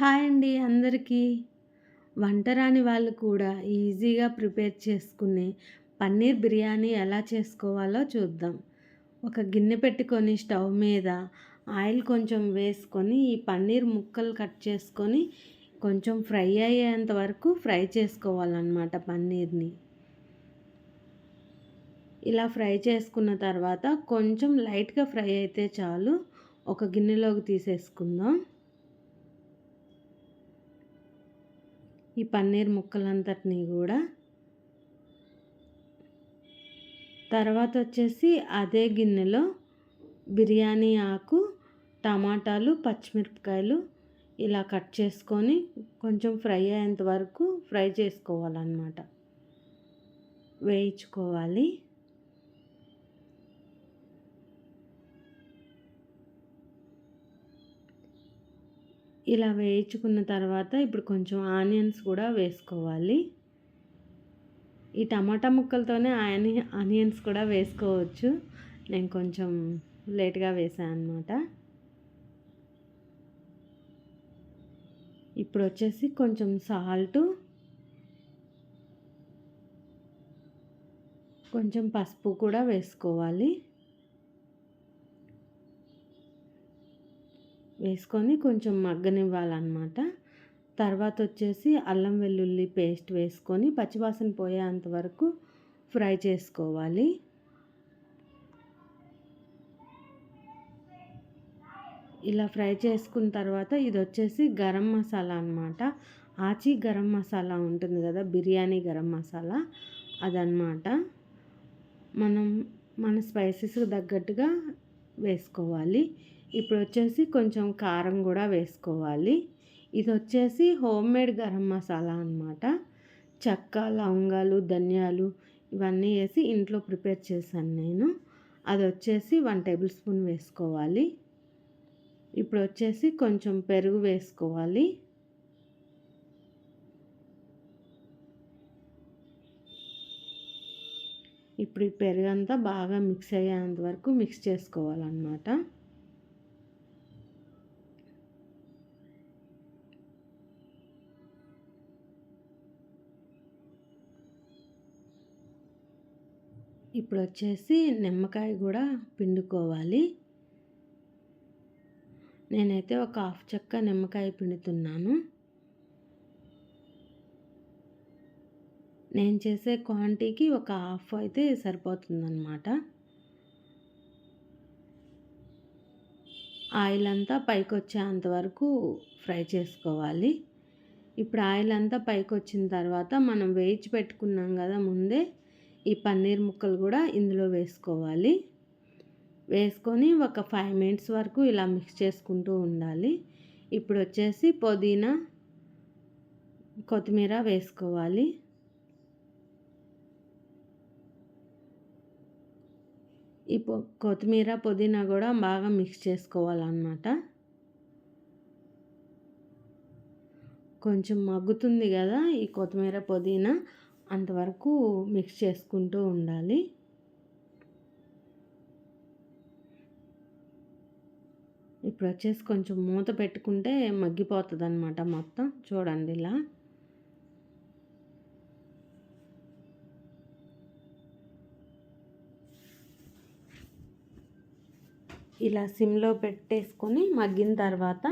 Hi అండి అందరికీ. వంట రాని వాళ్ళు కూడా ఈజీగా ప్రిపేర్ చేసుకునే పన్నీర్ బిర్యానీ ఎలా చేసుకోవాలో చూద్దాం. ఒక గిన్నె పెట్టుకొని స్టవ్ మీద ఆయిల్ కొంచెం వేసుకొని ఈ పన్నీర్ ముక్కలు కట్ చేసుకొని కొంచెం ఫ్రై అయ్యేంత వరకు ఫ్రై చేసుకోవాలన్నమాట పన్నీర్ని. ఇలా ఫ్రై చేసుకున్న తర్వాత కొంచెం లైట్గా ఫ్రై అయితే చాలు. ఒక గిన్నెలోకి తీసేసుకుందాం. ఈ పన్నీర్ ముక్కలంతటినీ కూడా. తర్వాత వచ్చేసి అదే గిన్నెలో బిర్యానీ ఆకు టమాటాలు పచ్చిమిరపకాయలు ఇలా కట్ చేసుకొని కొంచెం ఫ్రై అయ్యేంత వరకు ఫ్రై చేసుకోవాలన్నమాట. వేయించుకోవాలి. ఇలా వేయించుకున్న తర్వాత ఇప్పుడు కొంచెం ఆనియన్స్ కూడా వేసుకోవాలి. ఈ టమాటా ముక్కలతోనే ఆని ఆనియన్స్ కూడా వేసుకోవచ్చు. నేను కొంచెం లేట్గా వేసాను అనమాట ఇప్పుడు వచ్చేసి కొంచెం సాల్టు కొంచెం పసుపు కూడా వేసుకోవాలి. వేసుకొని కొంచెం మగ్గనివ్వాలన్నమాట. తర్వాత వచ్చేసి అల్లం వెల్లుల్లి పేస్ట్ వేసుకొని పచ్చివాసన పోయేంత వరకు ఫ్రై చేసుకోవాలి. ఇలా ఫ్రై చేసుకున్న తర్వాత ఇది వచ్చేసి గరం మసాలా అనమాట ఆచి గరం మసాలా ఉంటుంది కదా బిర్యానీ గరం మసాలా అదనమాట మనం మన స్పైసెస్కి తగ్గట్టుగా వేసుకోవాలి. ఇప్పుడు వచ్చేసి కొంచెం కారం కూడా వేసుకోవాలి. ఇది వచ్చేసి హోమ్ మేడ్ గరం మసాలా అనమాట చెక్క లవంగాలు ధనియాలు ఇవన్నీ వేసి ఇంట్లో ప్రిపేర్ చేశాను నేను. అది వచ్చేసి వన్ టేబుల్ స్పూన్ వేసుకోవాలి. ఇప్పుడు వచ్చేసి కొంచెం పెరుగు వేసుకోవాలి. ఇప్పుడు ఈ పెరుగు అంతా బాగా మిక్స్ అయ్యేంత వరకు మిక్స్ చేసుకోవాలన్నమాట. ఇప్పుడు వచ్చేసి నిమ్మకాయ కూడా పిండుకోవాలి. నేనైతే ఒక హాఫ్ చెక్క నిమ్మకాయ పిండుతున్నాను. నేను చేసే క్వాంటిటీకి ఒక హాఫ్ అయితే సరిపోతుందన్నమాట. ఆయిల్ అంతా పైకి వచ్చేంత వరకు ఫ్రై చేసుకోవాలి. ఇప్పుడు ఆయిల్ అంతా పైకి వచ్చిన తర్వాత మనం వేయించి పెట్టుకున్నాం కదా ముందే ఈ పన్నీర్ ముక్కలు కూడా ఇందులో వేసుకోవాలి. వేసుకొని ఒక ఫైవ్ మినిట్స్ వరకు ఇలా మిక్స్ చేసుకుంటూ ఉండాలి. ఇప్పుడు వచ్చేసి పుదీనా కొత్తిమీర వేసుకోవాలి. ఈ కొత్తిమీర పుదీనా కూడా బాగా మిక్స్ చేసుకోవాలన్నమాట. కొంచెం మగ్గుతుంది కదా ఈ కొత్తిమీర పుదీనా. అంతవరకు మిక్స్ చేసుకుంటూ ఉండాలి. ఇప్పుడు వచ్చేసి కొంచెం మూత పెట్టుకుంటే మగ్గిపోతుంది అనమాట మొత్తం. చూడండి ఇలా. ఇలా సిమ్లో పెట్టేసుకొని మగ్గిన తర్వాత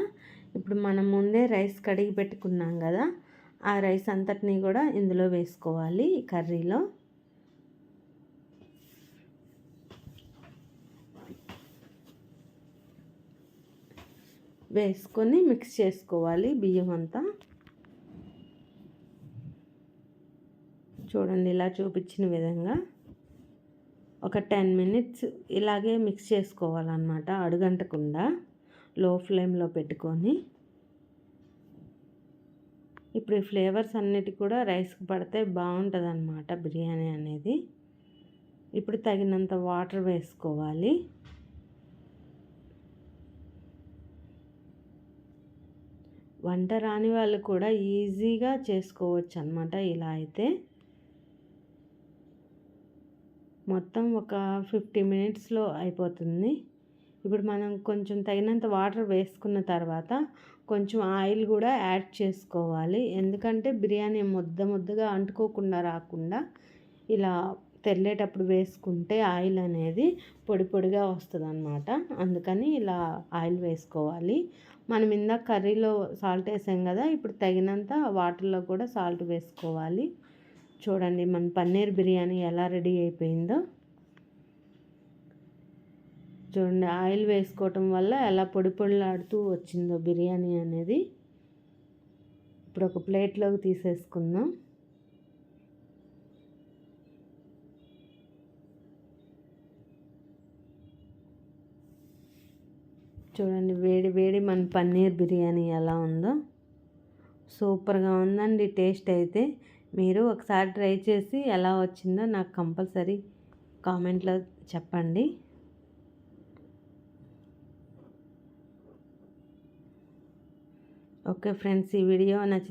ఇప్పుడు మనం ముందే రైస్ కడిగి పెట్టుకున్నాం కదా ఆ రైస్ అంతటినీ కూడా ఇందులో వేసుకోవాలి కర్రీలో. వేసుకొని మిక్స్ చేసుకోవాలి బియ్యం అంతా. చూడండి ఇలా చూపించిన విధంగా ఒక టెన్ మినిట్స్ ఇలాగే మిక్స్ చేసుకోవాలన్నమాట అడుగంటకుండా లో ఫ్లేమ్లో పెట్టుకొని. ఇప్పుడు ఈ ఫ్లేవర్స్ అన్నిటి కూడా రైస్కి పడితే బాగుంటుంది అనమాట బిర్యానీ అనేది. ఇప్పుడు తగినంత వాటర్ వేసుకోవాలి. వంట రాని వాళ్ళు కూడా ఈజీగా చేసుకోవచ్చు అనమాట ఇలా అయితే. మొత్తం ఒక ఫిఫ్టీ మినిట్స్లో అయిపోతుంది. ఇప్పుడు మనం కొంచెం తగినంత వాటర్ వేసుకున్న తర్వాత కొంచెం ఆయిల్ కూడా యాడ్ చేసుకోవాలి. ఎందుకంటే బిర్యానీ ముద్ద ముద్దగా అంటుకోకుండా రాకుండా ఇలా తెల్లేటప్పుడు వేసుకుంటే ఆయిల్ అనేది పొడి పొడిగా వస్తుంది అనమాట అందుకని ఇలా ఆయిల్ వేసుకోవాలి. మనం ఇందాక కర్రీలో సాల్ట్ వేసాం కదా ఇప్పుడు తగినంత వాటర్లో కూడా సాల్ట్ వేసుకోవాలి. చూడండి మన పన్నీర్ బిర్యానీ ఎలా రెడీ అయిపోయిందో. చూడండి ఆయిల్ వేసుకోవటం వల్ల ఎలా పొడి పొడిలాడుతూ వచ్చిందో బిర్యానీ అనేది. ఇప్పుడు ఒక ప్లేట్లోకి తీసేసుకుందాం. చూడండి వేడి వేడి మన పన్నీర్ బిర్యానీ ఎలా ఉందో. సూపర్గా ఉందండి టేస్ట్ అయితే. మీరు ఒకసారి ట్రై చేసి ఎలా వచ్చిందో నాకు కంపల్సరీ కామెంట్లో చెప్పండి. ఓకే ఫ్రెండ్స్ ఈ వీడియో నచ్చి